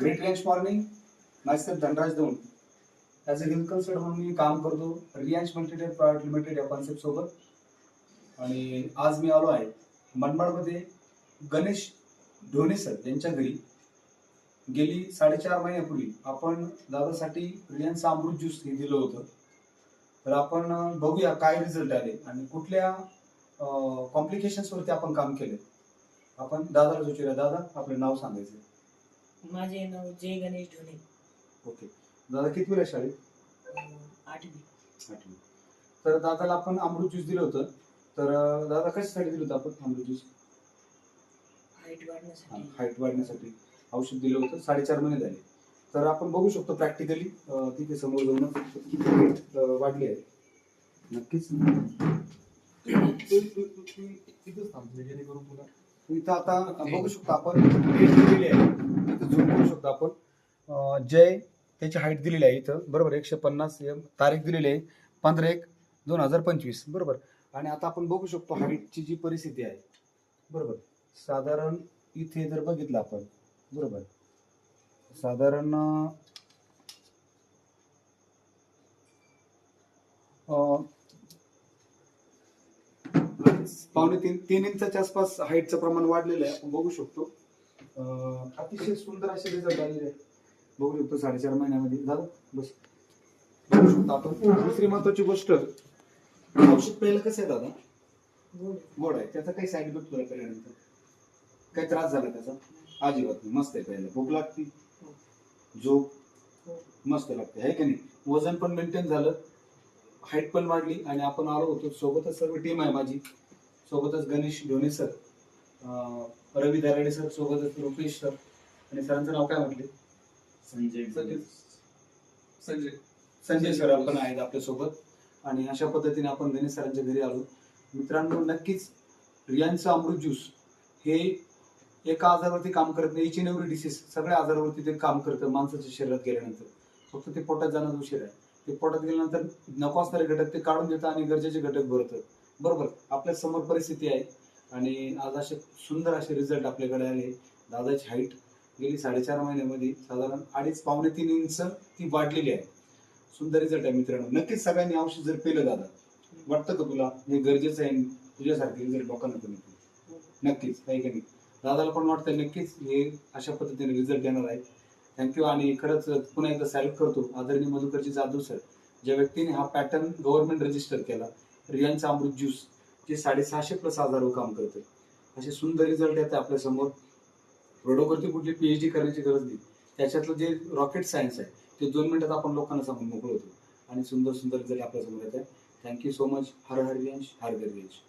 Great range morning माझं धनराज दोन as अ health consult म्हणून मी काम करतो रियांश मल्टीटेड प्रायव्हेट लिमिटेड या कॉन्सेप्ट सोबत. आणि आज मी आलो आहे मनमाडमध्ये गणेश ढोणे सर यांच्या घरी. गेली साडेचार महिन्यापूर्वी आपण दादासाठी रियांचं अमृत ज्यूस हे दिलं होतं. तर आपण बघूया काय रिझल्ट आले आणि कुठल्या कॉम्प्लिकेशन्स वरती आपण काम केले. आपण दादाला विचारूया. दादा आपलं नाव सांगायचं. माझे नाव जय गणेश ढोणे ओके. दादा किती वेळा शाळेत? अं, आठवी. आठवी. तर दादाला आपण अमृत ज्यूस दिलं होतं. तर अं, दादा कशासाठी दिलं होतं आपण अमृत ज्यूस? हाईट वाढण्यासाठी. हाईट वाढण्यासाठी औषध दिलं होतं. साडेचार महिने झाले. तर आपण बघू शकतो प्रॅक्टिकली तिथे समोर जाऊन किती weight, अं, वाढली आहे. नक्कीच. तिथंच थांबतो जेणेकरून तुला इथं आता बघू शकतो आपण weight दिलेली आहे. इथं झूम करू शकतो आपण. जय त्याची हाईट दिलेली आहे इथं. बरोबर एकशे पन्नास एम तारीख दिलेली आहे. पंधरा एक दोन हजार पंचवीस. बरोबर. आणि आता आपण बघू शकतो हाईटची जी परिस्थिती आहे. बरोबर. साधारण इथे जर बघितलं आपण. बरोबर. साधारण अं, पावणे तीन तीन इंचाच्या आसपास हाईटचं प्रमाण वाढलेलं आहे. आपण बघू शकतो. अं, अतिशय सुंदर असे रिझल्ट आलेले आहेत. बघू शकतो साडेचार महिन्यामध्ये. झालं बस. बघू शकतो आपण. दुसरी महत्वाची गोष्ट औषध पहिलं कसं आहे दादा? गोड आहे. त्याचा काही साईड इफेक्ट तुला केल्यानंतर काही त्रास झाला त्याचा? अजिबात नाही. मस्त आहे पहिलं भूक लागती? झोप? मस्त लागते. आहे की नाही? वजन पण मेंटेन झालं. हाईट पण वाढली आणि आपण आलो होतो. सोबतच सर्व टीम आहे माझी. सोबतच गणेश ढोणे सर अं, रवी दराडे सर सोबतच रुपेश सर आणि सरांचं नाव काय म्हटले? संजय संजय. संजय सर आपण आहेत आपल्यासोबत आणि अशा पद्धतीने आपण गणेश सरांच्या घरी आलो. मित्रांनो नक्कीच रियांचं अमृत ज्यूस हे एका आजारावरती काम करत नाही इच इन एव्हरी डिसीज सगळ्या आजारावरती ते काम करतं माणसाच्या शरीरात गेल्यानंतर. फक्त ते पोटात जाणं उशीर आहे. ते पोटात गेल्यानंतर नको असणारे घटक ते काढून देतं आणि गरजेचे घटक भरतं. बरोबर आपल्यासमोर परिस्थिती आहे. आणि आज असे सुंदर असे रिझल्ट आपल्याकडे आले. दादाची हाईट गेली साडेचार महिन्यामध्ये. साधारण अडीच पावणे तीन इंच ती वाढलेली आहे. सुंदर रिझल्ट आहे मित्रांनो. नक्कीच सगळ्यांनी औषध जर पेलं दादा वाटतं का तुला? हे गरजेचं आहे. तुझ्यासारखे रिझल्ट लोकांना पण नक्कीच काही नाही? दादाला पण वाटतं नक्कीच हे अशा पद्धतीने रिझल्ट देणार आहे. थँक्यू आणि खरंच पुन्हा एकदा सॅल्यूट करतो. आदरणीय मधुकरजी जाधव सर ज्या व्यक्तीने हा पॅटर्न गव्हर्नमेंट रजिस्टर केला रियांचा अमृत ज्यूस जे साडेसहाशे प्लस हजारो काम करते असे सुंदर रिझल्ट येतात आपल्यासमोर. प्रोडक्टवरती कुठली पी एच डी करण्याची गरज नाही. त्याच्यातलं जे रॉकेट सायन्स आहे ते दोन मिनिटात आपण लोकांना सांगून मोकळ होतो. आणि सुंदर सुंदर रिझल्ट आपल्यासमोर येत आहे थँक्यू सो मच हर हर रियांश हर हर रियांश